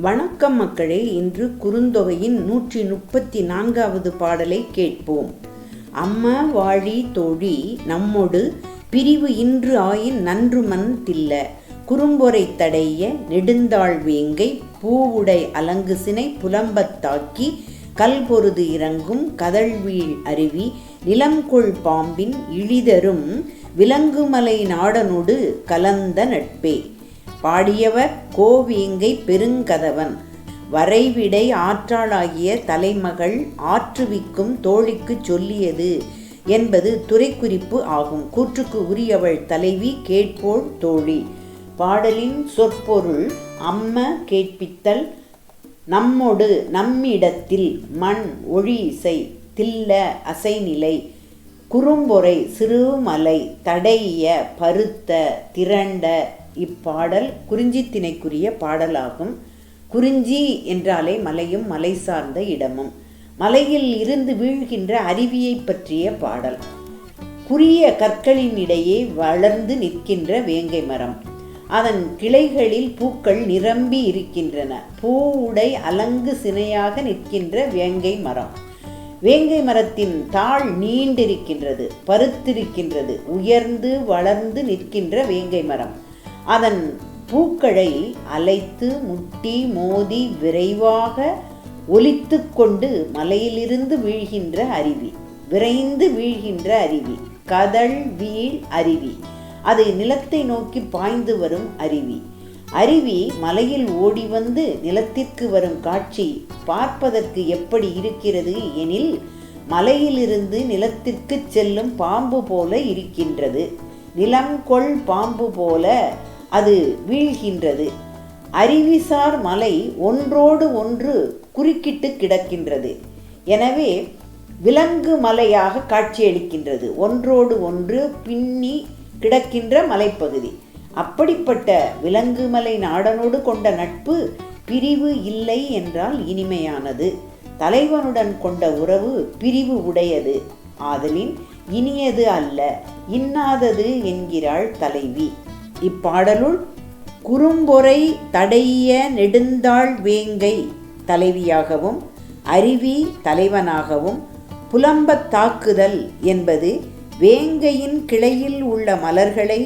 வணக்கம் மக்களே இன்று குறுந்தொகையின் நூற்றி முப்பத்தி நான்காவது பாடலை கேட்போம். அம்ம வாழி தோழி நம்மொடு பிரிவு இன்று ஆயின் நன்று மண் தில்ல. குறும்பொறை தடைய நெடுந்தாள் வேங்கை பூவுடை அலங்கு சினை புலம்பத்தாக்கி கல்பொருது இறங்கும் கதழ்வீழ் அருவி நிலங்கொள் பாம்பின் இழிதரும் விலங்குமலை நாடனொடு கலந்த நட்பே. பாடியவர் கோவியங்கை பெருங்கதவன். வரைவிடை ஆற்றாளாகிய தலைமகள் ஆற்றுவிக்கும் தோழிக்குச் சொல்லியது என்பது துறைக்குறிப்பு ஆகும். கூற்றுக்கு உரியவள் தலைவி கேட்போள் தோழி. பாடலின் சொற்பொருள் அம்ம கேட்பித்தல் நம்மொடு நம்மிடத்தில் மண் ஒழி இசை தில்ல அசைநிலை குறும்பொறை சிறுமலை தடைய பருத்த திரண்ட இப்பாடல் குறிஞ்சி திணைக்குரிய பாடலாகும். குறிஞ்சி என்றாலே மலையும் மலை சார்ந்த இடமும். மலையில் இருந்து வீழ்கின்ற அருவியை பற்றிய பாடல். குரிய கற்களினிடையே வளர்ந்து நிற்கின்ற வேங்கை மரம். அதன் கிளைகளில் பூக்கள் நிரம்பி இருக்கின்றன. பூவுடை அலங்கு சினையாக நிற்கின்ற வேங்கை மரம். வேங்கை மரத்தின் தாள் நீண்டிருக்கின்றது பருத்திருக்கின்றது உயர்ந்து வளர்ந்து நிற்கின்ற வேங்கை மரம். அதன் பூக்களை அலைத்து முட்டி மோதி விரைவாக ஒலித்து கொண்டு மலையிலிருந்து வீழ்கின்ற அருவி விரைந்து வீழ்கின்ற அருவி கதழ் வீழ் அருவி. அது நிலத்தை நோக்கி பாய்ந்து வரும் அருவி. அருவி மலையில் ஓடி வந்து நிலத்திற்கு வரும் காட்சி பார்ப்பதற்கு எப்படி இருக்கிறது எனில் மலையிலிருந்து நிலத்திற்கு செல்லும் பாம்பு போல இருக்கின்றது. நிலம் கொள் பாம்பு போல அது வீழ்கின்றது. அருவிசார் மலை ஒன்றோடு ஒன்று குறுக்கிட்டு கிடக்கின்றது. எனவே விலங்கு மலையாக காட்சியளிக்கின்றது. ஒன்றோடு ஒன்று பின்னி கிடக்கின்ற மலைப்பகுதி. அப்படிப்பட்ட விலங்குமலை நாடனோடு கொண்ட நட்பு பிரிவு இல்லை என்றால் இனிமையானது. தலைவனுடன் கொண்ட உறவு பிரிவு உடையது. ஆதலின் இனியது அல்ல இன்னாதது என்கிறாள் தலைவி. இப்பாடலுள் குறும்பொறை தடைய நெடுந்தாள் வேங்கை தலைவியாகவும் அருவி தலைவனாகவும் புலம்பத் தாக்குதல் என்பது வேங்கையின் கிளையில் உள்ள மலர்களை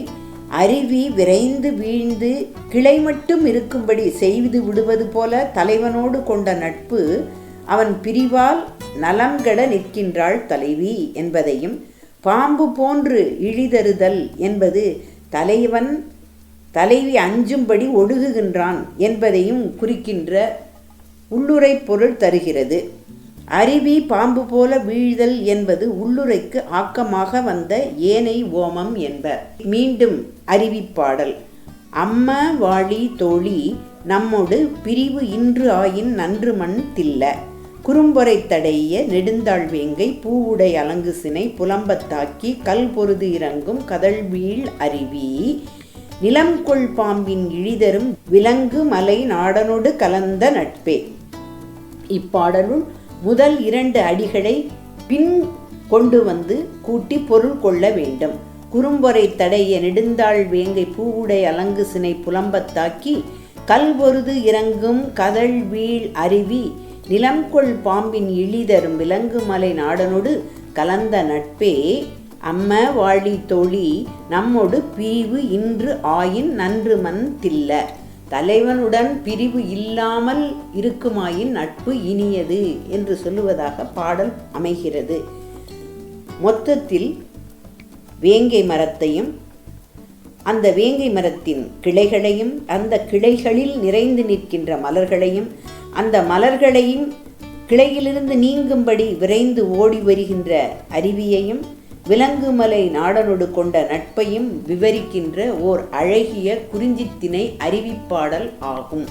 அருவி விரைந்து வீழ்ந்து கிளை மட்டும் இருக்கும்படி செய்து விடுவது போல தலைவனோடு கொண்ட நட்பு அவன் பிரிவால் நலங்கட நிற்கின்றாள் தலைவி என்பதையும் பாம்பு போன்று இழிதறுதல் என்பது தலைவன் தலைவி அஞ்சும்படி ஒழுகுகின்றான் என்பதையும் குறிக்கின்ற உள்ளுரை பொருள் தருகிறது. அருவி பாம்பு போல வீழ்தல் என்பது உள்ளுரைக்கு ஆக்கமாக வந்த ஏனை ஓமம் என்பர். மீண்டும் அறிவிப்பாடல் அம்ம வாழி தோழி நம்மோடு பிரிவு இன்று ஆயின் நன்று மண் தில்ல. குறும்பொறை தடைய நெடுந்தாள் வேங்கை பூவுடை அலங்கு சினை புலம்பத்தாக்கி கல் பொருது இறங்கும் கதழ்வீழ் அருவி. நிலம்கொள் பாம்பின் இழிதரும் விலங்கு மலை நாடனோடு கலந்த நட்பே. இப்பாடலுள் முதல் இரண்டு அடிகளை பின் கொண்டு வந்து கூட்டி பொருள் கொள்ள வேண்டும். குறும்பொறை தடைய நெடுந்தாள் வேங்கை பூவுடை அலங்கு சினை புலம்பத்தாக்கி கல் பொருது இறங்கும் கதழ் வீழ் அருவி நிலம்கொள் பாம்பின் இழிதரும் விலங்கு மலை நாடனோடு கலந்த நட்பே அம்ம வாழி தோழி நம்மொடு பீவு இன்று ஆயின் நன்று மன் தில்ல. தலைவனுடன் பிரிவு இல்லாமல் இருக்குமாயின் நட்பு இனியது என்று சொல்லுவதாக பாடல் அமைகிறது. மொத்தத்தில் வேங்கை மரத்தையும் அந்த வேங்கை மரத்தின் கிளைகளையும் அந்த கிளைகளில் நிறைந்து நிற்கின்ற மலர்களையும் அந்த மலர்களையும் கிளையிலிருந்து நீங்கும்படி விரைந்து ஓடி வருகின்ற அருவியையும் விலங்குமலை நாடனோடு கொண்ட நட்பையும் விவரிக்கின்ற ஓர் அழகிய குறிஞ்சித்திணை அறிவிப்பாடல் ஆகும்.